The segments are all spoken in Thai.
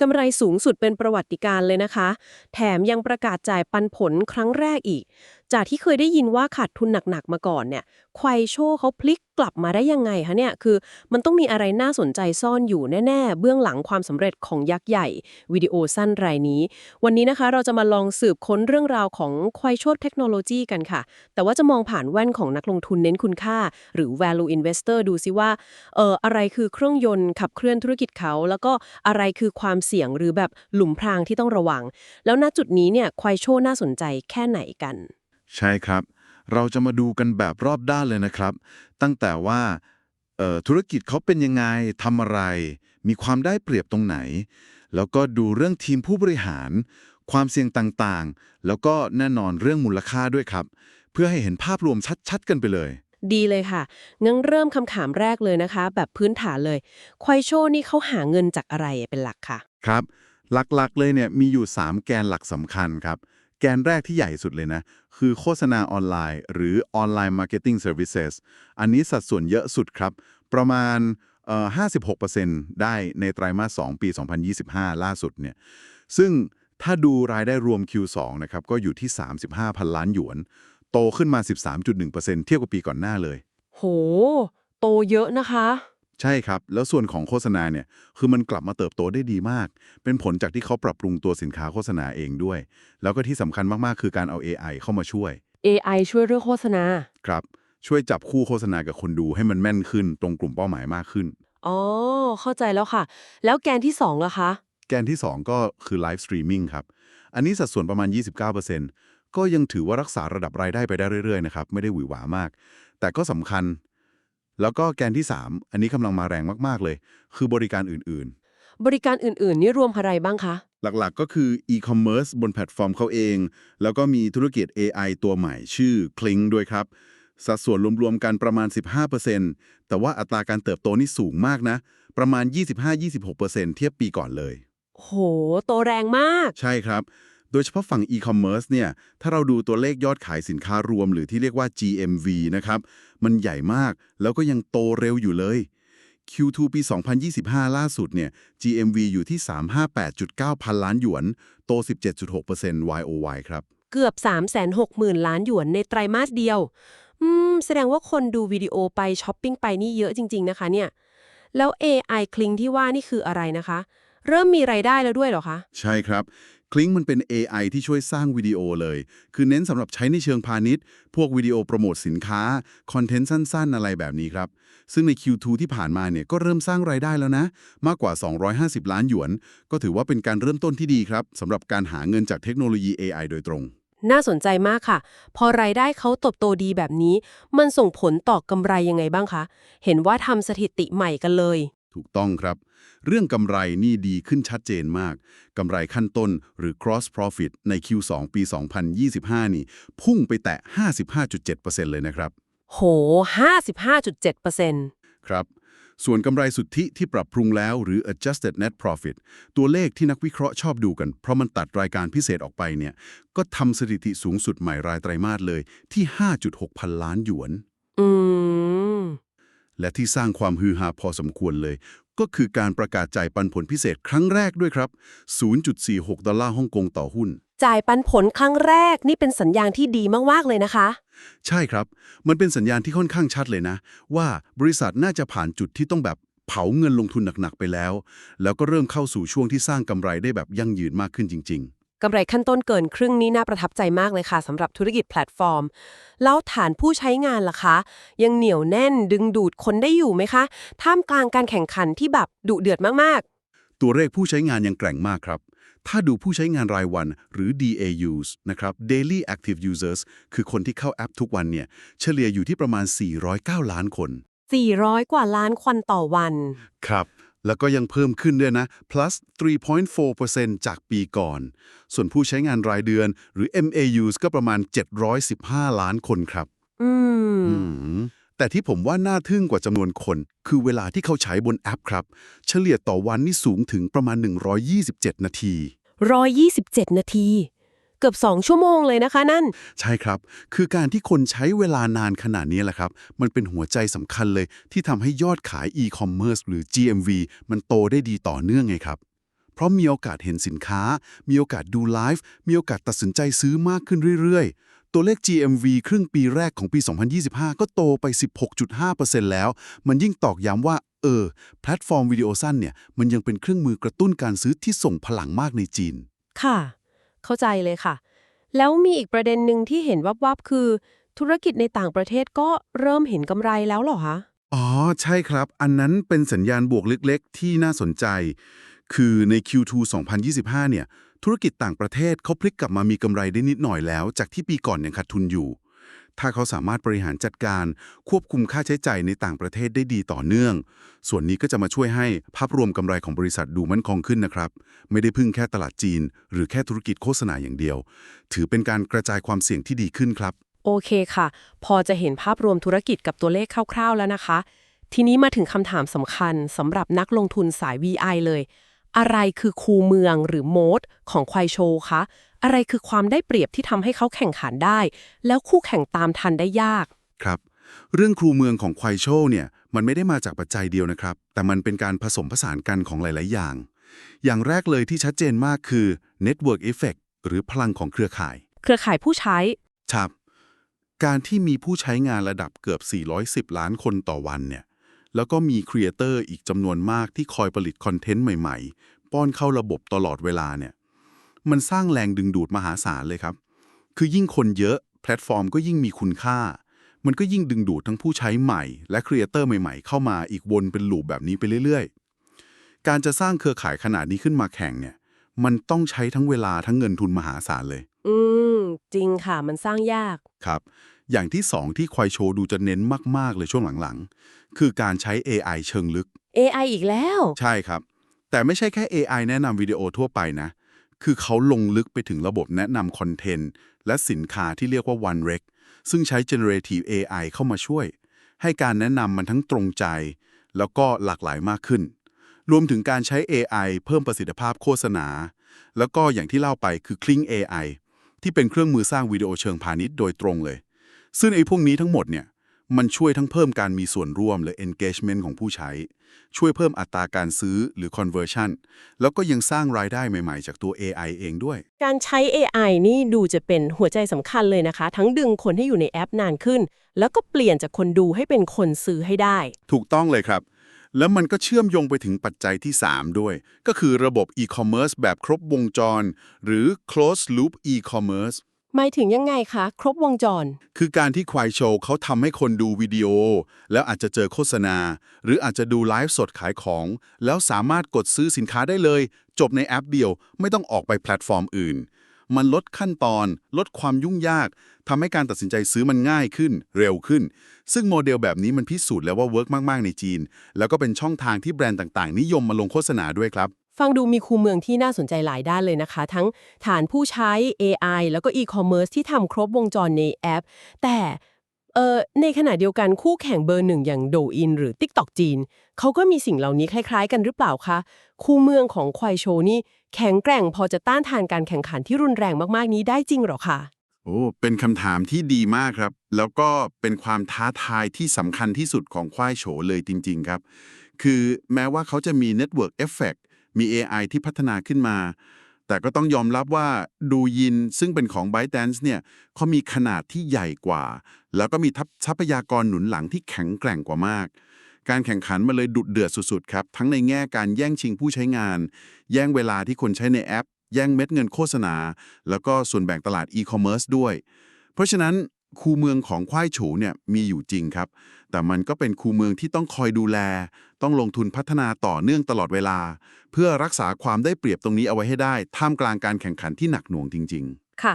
กำไรสูงสุดเป็นประวัติการณ์เลยนะคะ แถมยังประกาศจ่ายปันผลครั้งแรกอีกจากที่เคยได้ยินว่าขาดทุนหนักๆมาก่อนเนี่ยควายโชว์เขาพลิกกลับมาได้ยังไงคะเนี่ยคือ มันต้องมีอะไรน่าสนใจซ่อนอยู่แน่ๆ เบื้องหลังความสำเร็จของยักษ์ใหญ่วิดีโอสั้นรายนี้ วันนี้นะคะเราจะมาลองสืบค้นเรื่องราวของควายโชเทคโนโลยีกันค่ะ แต่ว่าจะมองผ่านแว่นของนักลงทุนเน้นคุณค่า หรือ value investor ดูซิว่าเอออะไรคือเครื่องยนต์ขับเคลื่อนธุรกิจเขา แล้วก็อะไรคือความเสี่ยงหรือแบบหลุมพรางที่ต้องระวัง แล้วณจุดนี้เนี่ยควายโชว์น่าสนใจแค่ไหนกัน ใช่ครับ เราจะมาดูกันแบบรอบด้านเลยนะครับ ตั้งแต่ว่าเอ่อธุรกิจเขาเป็นยังไงทำอะไร มีความได้เปรียบตรงไหน แล้วก็ดูเรื่องทีมผู้บริหาร ความเสี่ยงต่างๆ แล้วก็แน่นอนเรื่องมูลค่าด้วยครับ เพื่อให้เห็นภาพรวมชัดๆ กันไปเลย ดีเลยค่ะ งั้นเริ่มคำถามแรกเลยนะคะ แบบพื้นฐานเลยควายโชว์นี่เขาหาเงินจากอะไรเป็นหลักค่ะ ครับ หลักๆเลยเนี่ยมีอยู่ 3 แกนหลักสำคัญครับ แกนแรกที่ใหญ่สุดเลยนะ คือโฆษณาออนไลน์ หรือออนไลน์มาร์เก็ตติ้งเซอร์วิสเซสอันนี้สัดส่วนเยอะสุดครับ ประมาณ56%ได้ในไตรมาส 2 ปี 2025 ล่าสุดเนี่ย ซึ่งถ้าดูรายได้รวม Q2 นะครับ ก็อยู่ที่ 35พันล้านหยวน โตขึ้นมา 13.1%เทียบกับปีก่อนหน้าเลย โห โตเยอะนะคะ ใช่ครับ แล้วส่วนของโฆษณาเนี่ยคือมันกลับมาเติบโตได้ดีมาก เป็นผลจากที่เขาปรับปรุงตัวสินค้าโฆษณาเองด้วย แล้วก็ที่สำคัญมากๆ คือการเอา AI เข้ามาช่วย AI ช่วยเรื่องโฆษณา ครับ ช่วยจับคู่โฆษณากับคนดูให้มันแม่นขึ้น ตรงกลุ่มเป้าหมายมากขึ้น อ๋อ เข้าใจแล้วค่ะ แล้วแกนที่2ล่ะคะ แกนที่ 2 ก็คือไลฟ์สตรีมมิ่งครับ อันนี้สัดส่วนประมาณ 29%ก็ยังถือว่ารักษาระดับรายได้ไปได้เรื่อยๆนะครับไม่ได้หวือหวามาก แต่ก็สำคัญ แล้วก็แกนที่ 3 อันนี้กำลังมาแรงมากๆเลย คือบริการอื่นๆ บริการอื่นๆ นี่รวมอะไรบ้างคะ หลักๆก็คือ e-commerce บนแพลตฟอร์มเขาเอง แล้วก็มีธุรกิจ AI ตัวใหม่ชื่อ Kling ด้วยครับ สัดส่วนรวมๆกันประมาณ 15%แต่ว่าอัตราการเติบโตนี่สูงมากนะ ประมาณ 25-26%เทียบปีก่อนเลย โห โตแรงมาก ใช่ครับ โดยเฉพาะฝั่ง e-commerce เนี่ยถ้าเราดูตัวเลขยอดขายสินค้ารวม หรือที่เรียกว่า GMV นะครับ มันใหญ่มากแล้วก็ยังโตเร็วอยู่เลย Q2 ปี 2025 ล่าสุดเนี่ย GMV อยู่ที่ 358.9 พันล้านหยวน โต 17.6% YOY ครับ เกือบ 360,000 ล้านหยวนในไตรมาสเดียว อืม แสดงว่าคนดูวิดีโอไปช้อปปิ้งไปนี่เยอะจริง ๆ นะคะเนี่ย แล้ว AI คลิงที่ว่านี่คืออะไรนะคะ เริ่มมีไรายได้แล้วด้วยเหรอคะ ใช่ครับค ลิงมันเป็น AI ที่ช่วยสร้างวิดีโอเลย คือเน้นสำหรับใช้ในเชิงพาณิชย์ พวกวิดีโอโปรโมทสินค้า คอนเทนต์สั้นๆ อะไรแบบนี้ครับ ซึ่งใน Q2 ที่ผ่านมาเนี่ยก็เริ่มสร้างรายได้แล้วนะ มากกว่า 250 ล้านหยวน ก็ถือว่าเป็นการเริ่มต้นที่ดีครับสำหรับการหาเงินจากเทคโนโลยี AI โดยตรง น่าสนใจมากค่ะ พอรายได้เขาตบโตดีแบบนี้ มันส่งผลต่อกำไรยังไงบ้างคะ เห็นว่าทำสถิติใหม่กันเลย ถูกต้องครับ เรื่องกำไรนี่ดีขึ้นชัดเจนมาก กำไรขั้นต้นหรือ cross profit ใน Q2 ปี 2025 นี่ พุ่งไปแตะ 55.7%เลยนะครับ โห 55.7%ครับ ส่วนกำไรสุทธิที่ปรับปรุงแล้วหรือ adjusted net profit ตัวเลขที่นักวิเคราะห์ชอบดูกัน เพราะมันตัดรายการพิเศษออกไปเนี่ย ก็ทำสถิติสูงสุดใหม่รายไตรมาสเลยที่ 5.6 พันล้านหยวน อืม และที่สร้างความฮือฮาพอสมควรเลย ก็คือการประกาศจ่ายปันผลพิเศษครั้งแรกด้วยครับ 0.46 ดอลลาร์ฮ่องกงต่อหุ้น จ่ายปันผลครั้งแรกนี่เป็นสัญญาณที่ดีมาก ๆ เลยนะคะ ใช่ครับ มันเป็นสัญญาณที่ค่อนข้างชัดเลยนะ ว่าบริษัทน่าจะผ่านจุดที่ต้องแบบเผาเงินลงทุนหนัก ๆ ไปแล้ว แล้วก็เริ่มเข้าสู่ช่วงที่สร้างกำไรได้แบบยั่งยืนมากขึ้นจริง กำไรขั้นต้นเกินครึ่งนี้น่าประทับใจมากเลยค่ะสำหรับธุรกิจแพลตฟอร์ม แล้วฐานผู้ใช้งานล่ะคะ ยังเหนียวแน่นดึงดูดคนได้อยู่ไหมคะ ท่ามกลางการแข่งขันที่แบบดุเดือดมากๆ ตัวเลขผู้ใช้งานยังแกร่งมากครับ ถ้าดูผู้ใช้งานรายวันหรือ DAUs นะครับ Daily Active Users คือคนที่เข้าแอปทุกวันเนี่ยเฉลี่ยอยู่ที่ประมาณ 409 ล้านคนๆ400 กว่าล้านควันต่อวัน ครับ แล้วก็ยังเพิ่มขึ้นด้วยนะ plus 3.4%จากปีก่อน ส่วนผู้ใช้งานรายเดือนหรือ MAUs ก็ประมาณ 715 ล้านคนครับอืมอืม แต่ที่ผมว่าน่าทึ่งกว่าจำนวนคน คือเวลาที่เขาใช้บนแอปครับ เฉลี่ยต่อวันนี่สูงถึงประมาณ 127 นาที 127 นาที เกือบ 2 ชั่วโมงเลยนะคะนั่น ใช่ครับ คือการที่คนใช้เวลานานขนาดนี้แหละครับ มันเป็นหัวใจสำคัญเลย ที่ทำให้ยอดขาย e-commerce หรือ GMV มันโตได้ดีต่อเนื่องไงครับ เพราะมีโอกาสเห็นสินค้า มีโอกาสดูไลฟ์ มีโอกาสตัดสินใจซื้อมากขึ้นเรื่อยๆตัวเลข GMV ครึ่งปีแรกของปี 2025 ก็โตไป 16.5%แล้ว มันยิ่งตอกย้ำว่า เออ แพลตฟอร์มวิดีโอสั้นเนี่ย มันยังเป็นเครื่องมือกระตุ้นการซื้อที่ส่งพลังมากในจีน ค่ะ เข้าใจเลยค่ะ แล้วมีอีกประเด็นหนึ่งที่เห็นวับๆคือ ธุรกิจในต่างประเทศก็เริ่มเห็นกำไรแล้วเหรอคะ อ๋อ ใช่ครับ อันนั้นเป็นสัญญาณบวกเล็กๆ ที่น่าสนใจ คือใน Q2 2025 เนี่ย ธุรกิจต่างประเทศเขาพลิกกลับมามีกำไรได้นิดหน่อยแล้ว จากที่ปีก่อนยังขาดทุนอยู่ ถ้าเขาสามารถบริหารจัดการ ควบคุมค่าใช้จ่ายในต่างประเทศได้ดีต่อเนื่อง ส่วนนี้ก็จะมาช่วยให้ภาพรวมกำไรของบริษัทดูมั่นคงขึ้นนะครับ ไม่ได้พึ่งแค่ตลาดจีน หรือแค่ธุรกิจโฆษณาอย่างเดียว ถือเป็นการกระจายความเสี่ยงที่ดีขึ้นครับ โอเคค่ะ พอจะเห็นภาพรวมธุรกิจกับตัวเลขคร่าวๆแล้วนะคะ ทีนี้มาถึงคำถามสำคัญสำหรับนักลงทุนสาย VI เลย อะไรคือคูเมืองหรือโมดของควายโชว์คะ อะไรคือความได้เปรียบที่ทำให้เขาแข่งขันได้ แล้วคู่แข่งตามทันได้ยาก ครับ เรื่องครูเมืองของควายโชว์เนี่ยมันไม่ได้มาจากปัจจัยเดียวนะครับ แต่มันเป็นการผสมผสานกันของหลาย ๆ อย่าง อย่างแรกเลยที่ชัดเจนมากคือ Network Effect หรือพลังของเครือข่าย เครือข่ายผู้ใช้ ครับ การที่มีผู้ใช้งานระดับเกือบ 410 ล้านคนต่อวันเนี่ย แล้วก็มีครีเอเตอร์อีกจำนวนมากที่คอยผลิตคอนเทนต์ใหม่ๆ ป้อนเข้าระบบตลอดเวลาเนี่ย มันสร้างแรงดึงดูดมหาศาลเลยครับ คือยิ่งคนเยอะแพลตฟอร์มก็ยิ่งมีคุณค่า มันก็ยิ่งดึงดูดทั้งผู้ใช้ใหม่ และครีเอเตอร์ใหม่ๆ เข้ามาอีกวนเป็นลูปแบบนี้ไปเรื่อยๆ การจะสร้างเครือข่ายขนาดนี้ขึ้นมาแข่งเนี่ย มันต้องใช้ทั้งเวลาทั้งเงินทุนมหาศาลเลย อืม จริงค่ะมันสร้างยาก ครับ อย่างที่สองที่ควายโชว์ดูจะเน้นมาก ๆ เลยช่วงหลังๆ คือการใช้ AI เชิงลึก AI อีกแล้ว ใช่ครับ แต่ไม่ใช่แค่ AI แนะนำวิดีโอทั่วไปนะ คือเขาลงลึกไปถึงระบบแนะนำคอนเทนต์และสินค้าที่เรียกว่า OneRec ซึ่งใช้ generative AI เข้ามาช่วย ให้การแนะนำมันทั้งตรงใจ แล้วก็หลากหลายมากขึ้น รวมถึงการใช้ AI เพิ่มประสิทธิภาพโฆษณา แล้วก็อย่างที่เล่าไปคือ Kling AI ที่เป็นเครื่องมือสร้างวิดีโอเชิงพาณิชย์โดยตรงเลย ซึ่งไอ้พวกนี้ทั้งหมดเนี่ยมันช่วยทั้งเพิ่มการมีส่วนร่วมหรือ engagement ของผู้ใช้ ช่วยเพิ่มอัตราการซื้อหรือ conversion แล้วก็ยังสร้างรายได้ใหม่ๆ จากตัว AI เองด้วย การใช้ AI นี่ดูจะเป็นหัวใจสำคัญเลยนะคะ ทั้งดึงคนให้อยู่ในแอปนานขึ้น แล้วก็เปลี่ยนจากคนดูให้เป็นคนซื้อให้ได้ ถูกต้องเลยครับ แล้วมันก็เชื่อมโยงไปถึงปัจจัยที่ 3 ด้วย ก็คือระบบ e-commerce แบบครบวงจร หรือ closed loop e-commerce หมายถึงยังไงคะ ครบวงจร คือการที่ควายโชว์เขาทำให้คนดูวิดีโอ แล้วอาจจะเจอโฆษณา หรืออาจจะดูไลฟ์สดขายของ แล้วสามารถกดซื้อสินค้าได้เลย จบในแอปเดียว ไม่ต้องออกไปแพลตฟอร์มอื่น มันลดขั้นตอน ลดความยุ่งยากทำให้การตัดสินใจซื้อมันง่ายขึ้น เร็วขึ้น ซึ่งโมเดลแบบนี้มันพิสูจน์แล้วว่าเวิร์กมาก ๆ ในจีน แล้วก็เป็นช่องทางที่แบรนด์ต่าง ๆ นิยมมาลงโฆษณาด้วยครับ ฟังดูมีคูเมืองที่น่าสนใจหลายด้านเลยนะคะ ทั้งฐานผู้ใช้ AI แล้วก็ e-commerce ที่ทำครบวงจรในแอป แต่เอ่อในขณะเดียวกันคู่แข่งเบอร์หนึ่งอย่างโดอินหรือ TikTok จีน เขาก็มีสิ่งเหล่านี้คล้ายๆ กันหรือเปล่าคะ คูเมืองของควายโชนี่ แข็งแกร่งพอจะต้านทานการแข่งขันที่รุนแรงมากๆนี้ได้จริงหรอคะโอ้เป็นคำถามที่ดีมากครับ แล้วก็เป็นความท้าทายที่สำคัญที่สุดของควายโฉเลยจริง ๆ ครับ คือแม้ว่าเขาจะมี Network Effect มี AI ที่พัฒนาขึ้นมา แต่ก็ต้องยอมรับว่าดูยินซึ่งเป็นของ ByteDance เนี่ยเขามีขนาดที่ใหญ่กว่า แล้วก็มีทัพทรัพยากรหนุนหลังที่แข็งแกร่งกว่ามาก การแข่งขันมาเลยดุเดือดสุดๆครับ ทั้งในแง่การแย่งชิงผู้ใช้งาน แย่งเวลาที่คนใช้ในแอป แย่งเม็ดเงินโฆษณา แล้วก็ส่วนแบ่งตลาดอีคอมเมิร์ซด้วย เพราะฉะนั้นคูเมืองของควายฉูเนี่ยมีอยู่จริงครับ แต่มันก็เป็นคูเมืองที่ต้องคอยดูแล ต้องลงทุนพัฒนาต่อเนื่องตลอดเวลา เพื่อรักษาความได้เปรียบตรงนี้เอาไว้ให้ได้ ท่ามกลางการแข่งขันที่หนักหน่วงจริง ๆ ค่ะ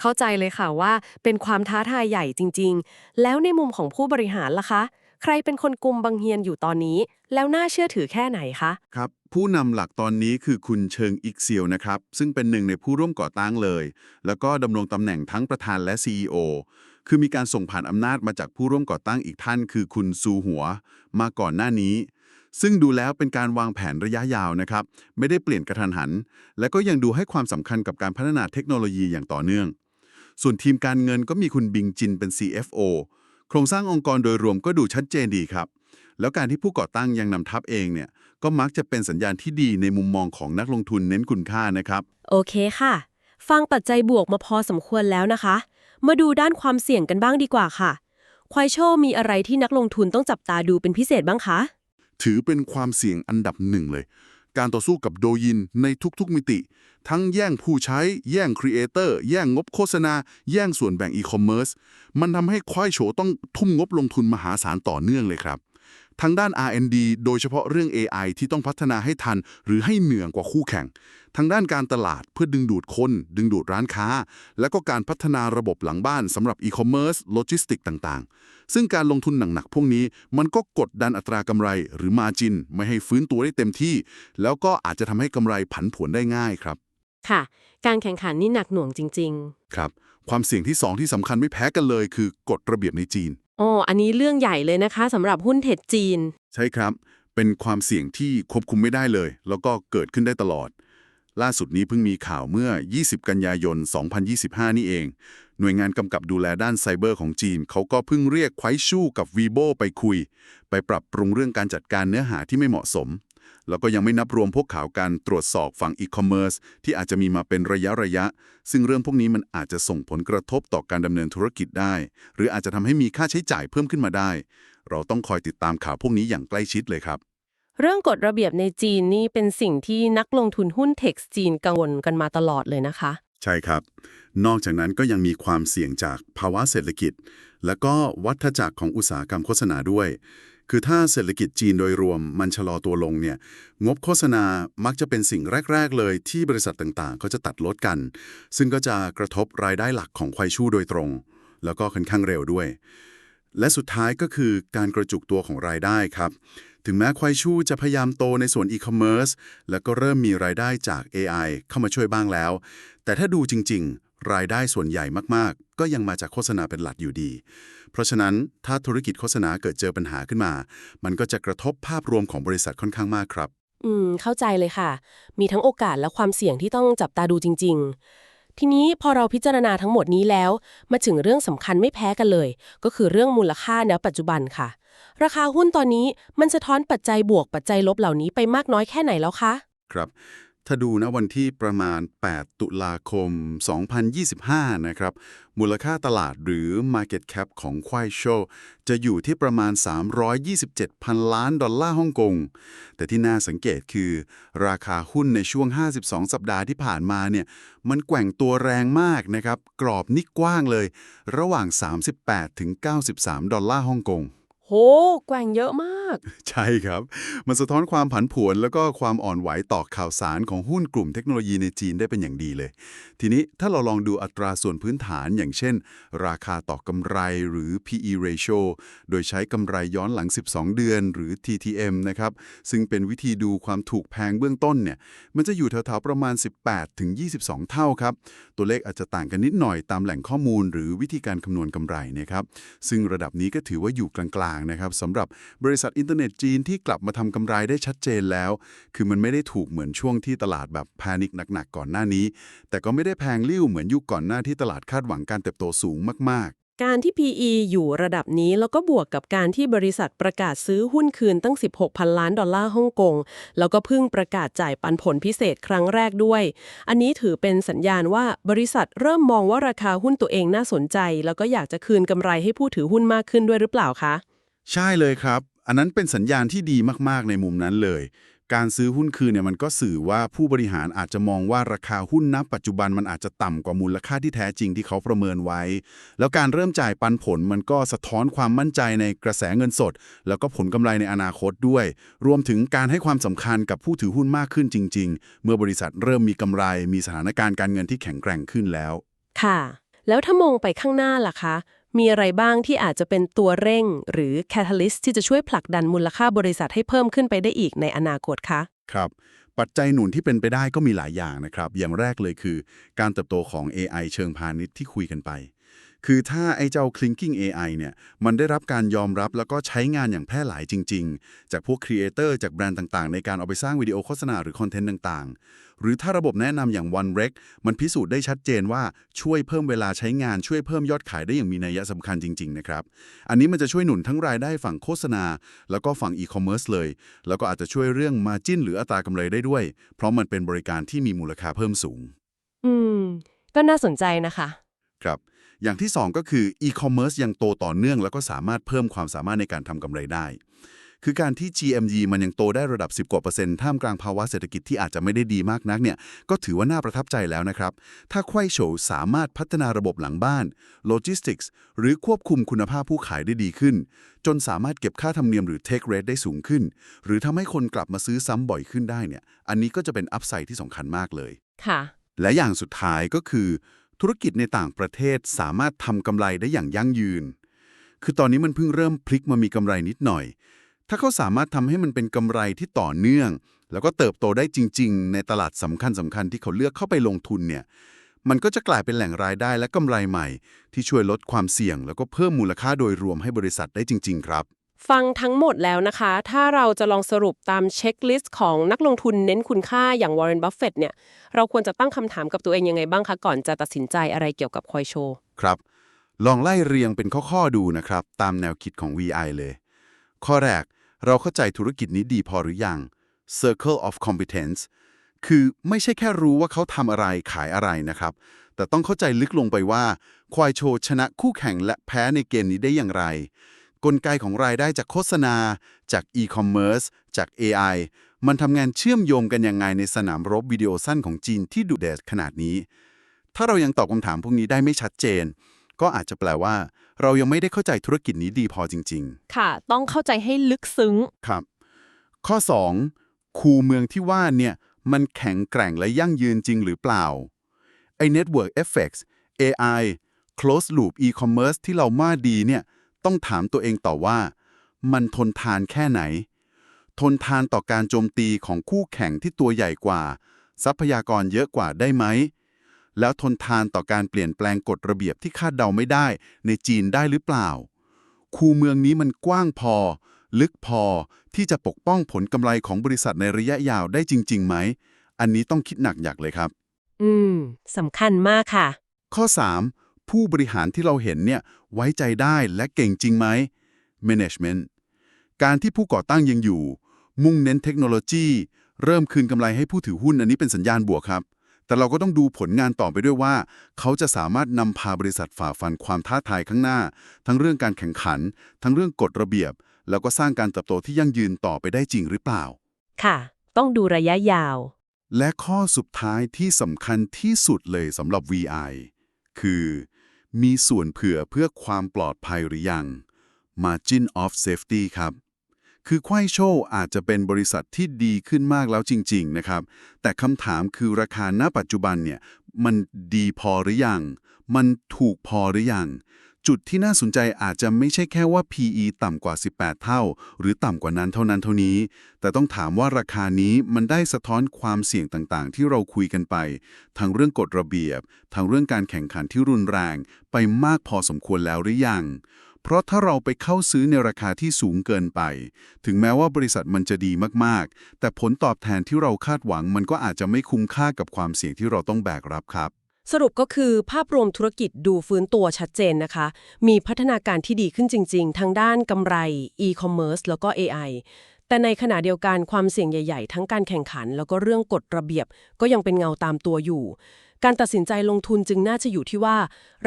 เข้าใจเลยค่ะว่าเป็นความท้าทายใหญ่จริง ๆ แล้วในมุมของผู้บริหารล่ะคะ ใครเป็นคนกลุ่มบังเฮียนอยู่ตอนนี้ แล้วน่าเชื่อถือแค่ไหนคะ ครับ ผู้นำหลักตอนนี้คือคุณเชิงอิกเซียวนะครับ ซึ่งเป็นหนึ่งในผู้ร่วมก่อตั้งเลย แล้วก็ดำรงตำแหน่งทั้งประธานและ CEO คือมีการส่งผ่านอำนาจมาจากผู้ร่วมก่อตั้งอีกท่าน คือคุณซูหัว มาก่อนหน้านี้ ซึ่งดูแล้วเป็นการวางแผนระยะยาวนะครับ ไม่ได้เปลี่ยนกระทันหัน และก็ยังดูให้ความสำคัญกับการพัฒนาเทคโนโลยีอย่างต่อเนื่อง ส่วนทีมการเงินก็มีคุณบิงจินเป็น CFO โครงสร้างองค์กรโดยรวมก็ดูชัดเจนดีครับ แล้วการที่ผู้ก่อตั้งยังนำทัพเองเนี่ยก็มักจะเป็นสัญญาณที่ดีในมุมมองของนักลงทุนเน้นคุณค่านะครับ โอเคค่ะ ฟังปัจจัยบวกมาพอสมควรแล้วนะคะ มาดูด้านความเสี่ยงกันบ้างดีกว่าค่ะควายโชว์มีอะไรที่นักลงทุนต้องจับตาดูเป็นพิเศษบ้างคะ ถือเป็นความเสี่ยงอันดับหนึ่งเลย การต่อสู้กับโดยินในทุกๆมิติ ทั้งแย่งผู้ใช้ แย่งครีเอเตอร์ แย่งงบโฆษณา แย่งส่วนแบ่งอีคอมเมิร์ซ มันทำให้ควายโฉต้องทุ่มงบลงทุนมหาศาลต่อเนื่องเลยครับ ทั้งด้าน R&D โดยเฉพาะเรื่อง AI ที่ต้องพัฒนาให้ทัน หรือให้เหนือกว่าคู่แข่งทางด้านการตลาดเพื่อดึงดูดคน ดึงดูดร้านค้า และก็การพัฒนาระบบหลังบ้านสำหรับอีคอมเมิร์ซโลจิสติกต่างๆ ซึ่งการลงทุนหนักๆ พวกนี้มันก็กดดันอัตรากำไรหรือมาจินไม่ให้ฟื้นตัวได้เต็มที่ แล้วก็อาจจะทำให้กำไรผันผวนได้ง่ายครับ ค่ะ การแข่งขันนี่หนักหน่วงจริงครับ ความเสี่ยงที่สองที่สำคัญไม่แพ้กันเลย คือกฎระเบียบในจีนๆ อ๋ออันนี้เรื่องใหญ่เลยนะคะสำหรับหุ้นเทรดจีน ใช่ครับ เป็นความเสี่ยงที่ควบคุมไม่ได้เลย แล้วก็เกิดขึ้นได้ตลอด ล่าสุดนี้เพิ่งมีข่าวเมื่อ 20 กันยายน 2025 นี่เอง หน่วยงานกำกับดูแลด้านไซเบอร์ของจีน เขาก็เพิ่งเรียกไควชู่กับวีโบไปคุย ไปปรับปรุงเรื่องการจัดการเนื้อหาที่ไม่เหมาะสม แล้วก็ยังไม่นับรวมพวกข่าวการตรวจสอบฝั่งอีคอมเมิร์ซที่อาจจะมีมาเป็นระยะระยะ ซึ่งเรื่องพวกนี้มันอาจจะส่งผลกระทบต่อการดำเนินธุรกิจได้ หรืออาจจะทำให้มีค่าใช้จ่ายเพิ่มขึ้นมาได้ เราต้องคอยติดตามข่าวพวกนี้อย่างใกล้ชิดเลยครับ เรื่องกฎระเบียบในจีนนี่เป็นสิ่งที่นักลงทุนหุ้นเทคจีนกังวลกันมาตลอดเลยนะคะ ใช่ครับ นอกจากนั้นก็ยังมีความเสี่ยงจากภาวะเศรษฐกิจ และก็วัฏจักรของอุตสาหกรรมโฆษณาด้วย คือถ้าเศรษฐกิจจีนโดยรวมมันชะลอตัวลงเนี่ยงบโฆษณามักจะเป็นสิ่งแรก ๆ เลยที่บริษัทต่างๆ ก็จะตัดลดกัน ซึ่งก็จะกระทบรายได้หลักของควายชู่โดยตรง แล้วก็ค่อนข้างเร็วด้วย และสุดท้ายก็คือการกระจุกตัวของรายได้ครับ ถึงแม้ควายชู่จะพยายามโตในส่วนอีคอมเมิร์ซแล้วก็เริ่มมีรายได้จาก AI เข้ามาช่วยบ้างแล้ว แต่ถ้าดูจริง ๆ รายได้ส่วนใหญ่มากๆ ก็ยังมาจากโฆษณาเป็นหลักอยู่ดี เพราะฉะนั้นถ้าธุรกิจโฆษณาเกิดเจอปัญหาขึ้นมา มันก็จะกระทบภาพรวมของบริษัทค่อนข้างมากครับ อืม เข้าใจเลยค่ะ มีทั้งโอกาสและความเสี่ยงที่ต้องจับตาดูจริง ๆ ทีนี้พอเราพิจารณาทั้งหมดนี้แล้ว มาถึงเรื่องสำคัญไม่แพ้กันเลย ก็คือเรื่องมูลค่าณปัจจุบันค่ะ ราคาหุ้นตอนนี้มันสะท้อนปัจจัยบวกปัจจัยลบเหล่านี้ไปมากน้อยแค่ไหนแล้วคะ ครับ ถ้าดูนะวันที่ประมาณ 8 ตุลาคม 2025 นะครับ มูลค่าตลาดหรือ Market Cap ของควายโชว์จะอยู่ที่ประมาณ 327พันล้านดอลลาร์ฮ่องกง แต่ที่น่าสังเกตคือ ราคาหุ้นในช่วง 52 สัปดาห์ที่ผ่านมาเนี่ย มันแกว่งตัวแรงมากนะครับ กรอบนี่กว้างเลย ระหว่าง 38ถึง93 ดอลลาร์ฮ่องกง โห แกว่งเยอะมาก ใช่ครับ มันสะท้อนความผันผวนแล้วก็ความอ่อนไหวต่อข่าวสารของหุ้นกลุ่มเทคโนโลยีในจีนได้เป็นอย่างดีเลย ทีนี้ถ้าเราลองดูอัตราส่วนพื้นฐานอย่างเช่น ราคาต่อกำไรหรือ PE ratio โดยใช้กำไรย้อนหลัง 12 เดือน หรือ TTM นะครับ ซึ่งเป็นวิธีดูความถูกแพงเบื้องต้นเนี่ย มันจะอยู่แถวๆประมาณ 18 ถึง 22 เท่าครับ ตัวเลขอาจจะต่างกันนิดหน่อยตามแหล่งข้อมูล หรือวิธีการคำนวณกำไรนะครับ ซึ่งระดับนี้ก็ถือว่าอยู่กลางๆนะครับสำหรับบริษัทอินเทอร์เน็ตจีนที่กลับมาทำกำไรได้ชัดเจนแล้ว คือมันไม่ได้ถูกเหมือนช่วงที่ตลาดแบบแพนิคหนักๆก่อนหน้านี้ แต่ก็ไม่ได้แพงลิ้วเหมือนยุคก่อนหน้าที่ตลาดคาดหวังการเติบโตสูงมากการที่ PE อยู่ระดับนี้แล้วก็บวกกับการที่บริษัทประกาศซื้อหุ้นคืนตั้ง 16 พันล้านดอลลาร์ฮ่องกง แล้วก็เพิ่งประกาศจ่ายปันผลพิเศษครั้งแรกด้วย อันนี้ถือเป็นสัญญาณว่าบริษัทเริ่มมองว่าราคาหุ้นตัวเองน่าสนใจ แล้วก็อยากจะคืนกำไรให้ผู้ถือหุ้นมากขึ้นด้วยหรือเปล่าคะๆใช่เลยครับ อันนั้นเป็นสัญญาณที่ดีมากๆในมุมนั้นเลย การซื้อหุ้นคืนเนี่ยมันก็สื่อว่าผู้บริหารอาจจะมองว่าราคาหุ้นณปัจจุบันมันอาจจะต่ำกว่ามูลค่าที่แท้จริงที่เขาประเมินไว้ แล้วการเริ่มจ่ายปันผลมันก็สะท้อนความมั่นใจในกระแสเงินสด แล้วก็ผลกำไรในอนาคตด้วย รวมถึงการให้ความสำคัญกับผู้ถือหุ้นมากขึ้นจริง ๆ เมื่อบริษัทเริ่มมีกำไร มีสถานการณ์การเงินที่แข็งแกร่งขึ้นแล้ว ค่ะ แล้วถ้ามองไปข้างหน้าล่ะคะ มีอะไรบ้างที่อาจจะเป็นตัวเร่ง หรือ catalyst ที่จะช่วยผลักดันมูลค่าบริษัทให้เพิ่มขึ้นไปได้อีกในอนาคตคะ ครับ ปัจจัยหนุนที่เป็นไปได้ก็มีหลายอย่างนะครับ อย่างแรกเลยคือ การเติบโตของ AI เชิงพาณิชย์ที่คุยกันไป คือถ้าไอ้เจ้า Clinking AI เนี่ยมันได้รับการยอมรับแล้วก็ใช้งานอย่างแพร่หลายจริง ๆ จากพวกครีเอเตอร์จากแบรนด์ต่างๆ ในการเอาไปสร้างวิดีโอโฆษณาหรือคอนเทนต์ต่างๆ หรือถ้าระบบแนะนำอย่าง OneRec มันพิสูจน์ได้ชัดเจนว่าช่วยเพิ่มเวลาใช้งานช่วยเพิ่มยอดขายได้อย่างมีนัยสำคัญจริงๆนะครับอันนี้มันจะช่วยหนุนทั้งรายได้ฝั่งโฆษณา แล้วก็ฝั่งอีคอมเมิร์ซเลย แล้วก็อาจจะช่วยเรื่อง Margin หรืออัตรากำไรได้ด้วย เพราะมันเป็นบริการที่มีมูลค่าเพิ่มสูง อืม ก็น่าสนใจนะคะ ครับ อย่างที่ 2 ก็คือ e-commerce ยังโตต่อเนื่อง แล้วก็สามารถเพิ่มความสามารถในการทำกำไรได้ คือการที่ GMG มันยังโตได้ระดับ 10 กว่าเปอร์เซ็นต์ท่ามกลางภาวะเศรษฐกิจที่อาจจะไม่ได้ดีมากนักเนี่ยก็ถือว่าน่าประทับใจแล้วนะครับ ถ้าไขว้โฉวสามารถพัฒนาระบบหลังบ้าน Logistics หรือควบคุมคุณภาพผู้ขายได้ดีขึ้น จนสามารถเก็บค่าธรรมเนียมหรือ take rate ได้สูงขึ้น หรือทำให้คนกลับมาซื้อซ้ำบ่อยขึ้นได้เนี่ยอันนี้ก็จะเป็นอัพไซด์ที่สำคัญมากเลยค่ะและอย่างสุดท้ายก็คือ ธุรกิจในต่างประเทศสามารถทำกำไรได้อย่างยั่งยืน คือตอนนี้มันเพิ่งเริ่มพลิกมามีกำไรนิดหน่อย ถ้าเขาสามารถทำให้มันเป็นกำไรที่ต่อเนื่อง แล้วก็เติบโตได้จริง ๆ ในตลาดสำคัญสำคัญที่เขาเลือกเข้าไปลงทุนเนี่ย มันก็จะกลายเป็นแหล่งรายได้และกำไรใหม่ ที่ช่วยลดความเสี่ยง แล้วก็เพิ่มมูลค่าโดยรวมให้บริษัทได้จริง ๆ ครับ ฟังทั้งหมดแล้วนะคะ ถ้าเราจะลองสรุปตามเช็คลิสต์ของนักลงทุนเน้นคุณค่าอย่างวอร์เรนบัฟเฟตเนี่ย เราควรจะตั้งคำถามกับตัวเองยังไงบ้างคะ ก่อนจะตัดสินใจอะไรเกี่ยวกับคอยโชว์ครับ ลองไล่เรียงเป็นข้อๆดูนะครับ ตามแนวคิดของ VI เลย ข้อแรก เราเข้าใจธุรกิจนี้ดีพอหรือยัง Circle of Competence คือไม่ใช่แค่รู้ว่าเขาทำอะไรขายอะไรนะครับ แต่ต้องเข้าใจลึกลงไปว่าควายโชชนะคู่แข่งและแพ้ในเกมนี้ได้อย่างไร กลไกของรายได้จากโฆษณา จาก e-commerce จาก AI มันทำงานเชื่อมโยงกันยังไงในสนามรบวิดีโอสั้นของจีนที่ดุเดือดขนาดนี้ ถ้าเรายังตอบคำถามพวกนี้ได้ไม่ชัดเจน ก็อาจจะแปลว่า เรายังไม่ได้เข้าใจธุรกิจนี้ดีพอจริงค่ะ ต้องเข้าใจให้ลึกซึ้งๆครับ ข้อ 2 คูเมืองที่ว่าเนี่ยมันแข็งแกร่งและยั่งยืนจริงหรือเปล่าไอ้ Network Effects AI Closed Loop E-commerce ที่เรามาดีเนี่ย ต้องถามตัวเองต่อว่า มันทนทานแค่ไหน ทนทานต่อการโจมตีของคู่แข่งที่ตัวใหญ่กว่า ทรัพยากรเยอะกว่าได้ไหม แล้วทนทานต่อการเปลี่ยนแปลงกฎระเบียบที่คาดเดาไม่ได้ในจีนได้หรือเปล่า คูเมืองนี้มันกว้างพอ ลึกพอที่จะปกป้องผลกำไรของบริษัทในระยะยาวได้จริงๆไหม อันนี้ต้องคิดหนักอยากเลยครับ อืมสำคัญมากค่ะ ข้อ 3 ผู้บริหารที่เราเห็นเนี่ยไว้ใจได้และเก่งจริงไหม Management การที่ผู้ก่อตั้งยังอยู่ มุ่งเน้นเทคโนโลยี เริ่มคืนกำไรให้ผู้ถือหุ้นอันนี้เป็นสัญญาณบวกครับ แต่เราก็ต้องดูผลงานต่อไปด้วยว่า เขาจะสามารถนำพาบริษัทฝ่าฟันความท้าทายข้างหน้า ทั้งเรื่องการแข่งขัน ทั้งเรื่องกฎระเบียบ แล้วก็สร้างการเติบโตที่ยั่งยืนต่อไปได้จริงหรือเปล่า ค่ะ ต้องดูระยะยาว และข้อสุดท้ายที่สำคัญที่สุดเลยสำหรับ VI คือ มีส่วนเผื่อเพื่อความปลอดภัยหรือยัง Margin of Safety ครับ คือควายโชว์อาจจะเป็นบริษัทที่ดีขึ้นมากแล้วจริง ๆ นะครับ แต่คำถามคือราคาณปัจจุบันเนี่ย มันดีพอหรือยัง มันถูกพอหรือยัง จุดที่น่าสนใจอาจจะไม่ใช่แค่ว่า PE ต่ำกว่า 18 เท่า หรือต่ำกว่านั้นเท่านั้นเท่านี้ แต่ต้องถามว่าราคานี้มันได้สะท้อนความเสี่ยงต่างๆ ที่เราคุยกันไป ทั้งเรื่องกฎระเบียบ ทั้งเรื่องการแข่งขันที่รุนแรง ไปมากพอสมควรแล้วหรือยัง เพราะถ้าเราไปเข้าซื้อในราคาที่สูงเกินไป ถึงแม้ว่าบริษัทมันจะดีมากๆ แต่ผลตอบแทนที่เราคาดหวังมันก็อาจจะไม่คุ้มค่ากับความเสี่ยงที่เราต้องแบกรับครับ สรุปก็คือภาพรวมธุรกิจดูฟื้นตัวชัดเจนนะคะ มีพัฒนาการที่ดีขึ้นจริง ๆ ทั้งด้านกำไร e-commerce แล้วก็ AI แต่ในขณะเดียวกันความเสี่ยงใหญ่ ๆ ทั้งการแข่งขัน แล้วก็เรื่องกฎระเบียบ ก็ยังเป็นเงาตามตัวอยู่ การตัดสินใจลงทุนจึงน่าจะอยู่ที่ว่า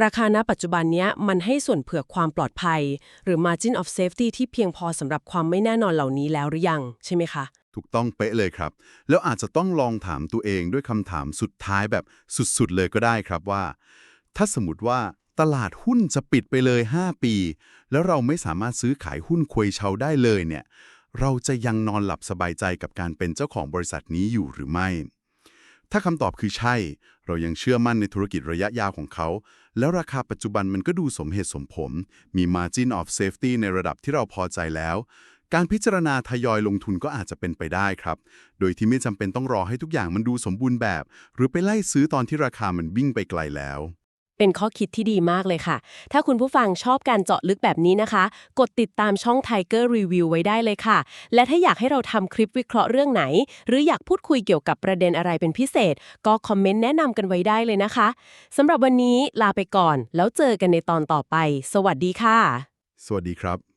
ราคาณปัจจุบันนี้มันให้ส่วนเผื่อความปลอดภัย หรือ margin of safety ที่เพียงพอสำหรับความไม่แน่นอนเหล่านี้แล้วหรือยัง ใช่ไหมคะ ถูกต้องเป๊ะเลยครับ แล้วอาจจะต้องลองถามตัวเองด้วยคำถามสุดท้ายแบบสุดๆเลยก็ได้ครับว่า ถ้าสมมติว่าตลาดหุ้นจะปิดไปเลย 5 ปี แล้วเราไม่สามารถซื้อขายหุ้นควยเชาได้เลยเนี่ย เราจะยังนอนหลับสบายใจกับการเป็นเจ้าของบริษัทนี้อยู่หรือไม่ ถ้าคำตอบคือใช่ เรายังเชื่อมั่นในธุรกิจระยะยาวของเขา แล้วราคาปัจจุบันมันก็ดูสมเหตุสมผล มี margin of safety ในระดับที่เราพอใจแล้ว การพิจารณาทยอยลงทุนก็อาจจะเป็นไปได้ครับ โดยที่ไม่จำเป็นต้องรอให้ทุกอย่างมันดูสมบูรณ์แบบ หรือไปไล่ซื้อตอนที่ราคามันวิ่งไปไกลแล้ว เป็นข้อคิดที่ดีมากเลยค่ะ ถ้าคุณผู้ฟังชอบการเจาะลึกแบบนี้นะคะ กดติดตามช่อง Tiger Review ไว้ได้เลยค่ะ และถ้าอยากให้เราทำคลิปวิเคราะห์เรื่องไหน หรืออยากพูดคุยเกี่ยวกับประเด็นอะไรเป็นพิเศษ ก็คอมเมนต์แนะนำกันไว้ได้เลยนะคะสำหรับวันนี้ลาไปก่อน แล้วเจอกันในตอนต่อไป สวัสดีค่ะ สวัสดีครับ